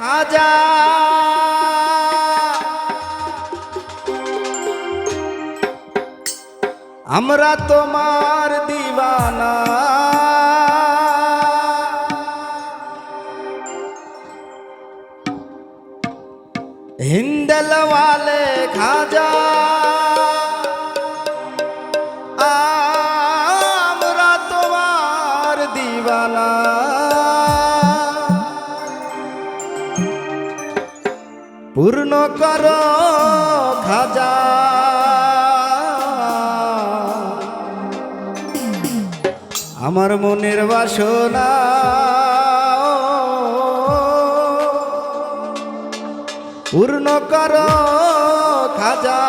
হাজার আমরা তোমার দিবানা। হিন্দলওয়ালে খাজা। আমরা তোমার দিবানা। পূর্ণ কর খাজা। আমার মনের বাসনা পূর্ণ কর খাজা।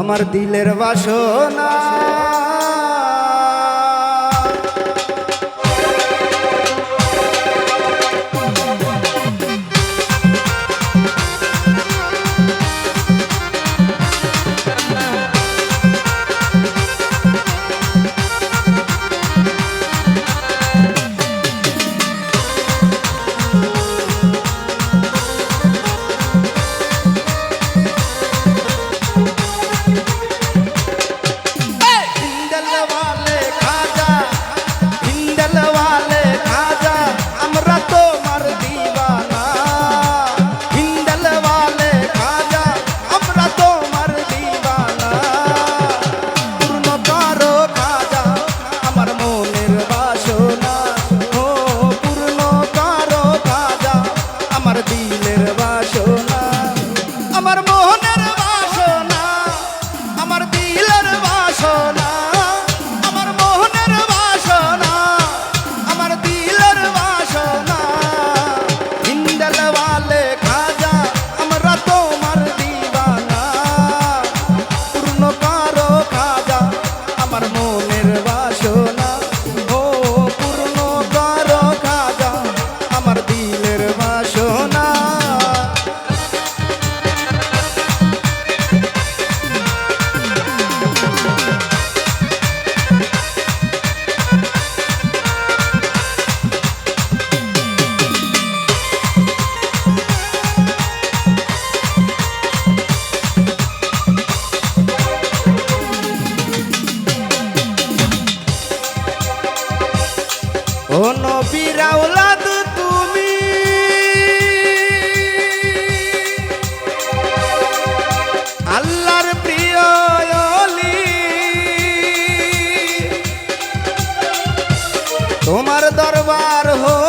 আমার দিলের বাসনা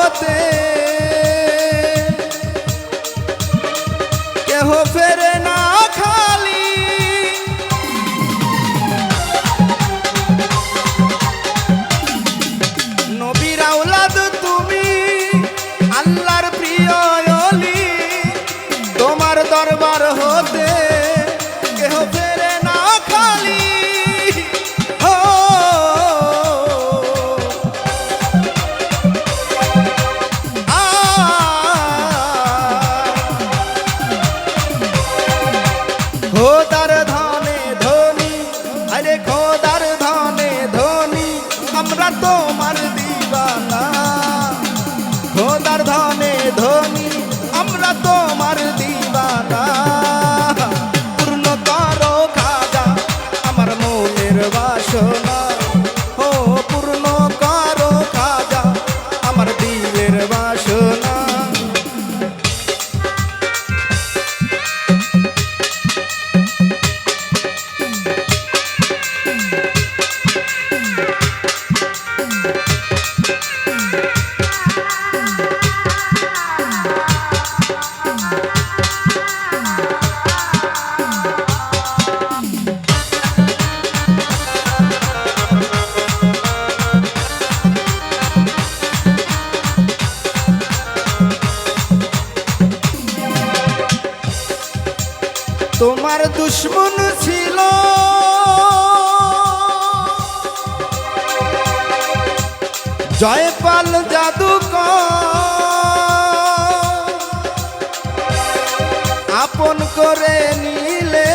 পথে আরে খোদার ধনে ধনী আমরা তো আমার দুশ্মন ছিল। জয়পাল জাদুক আপন করে নিলে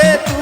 que tú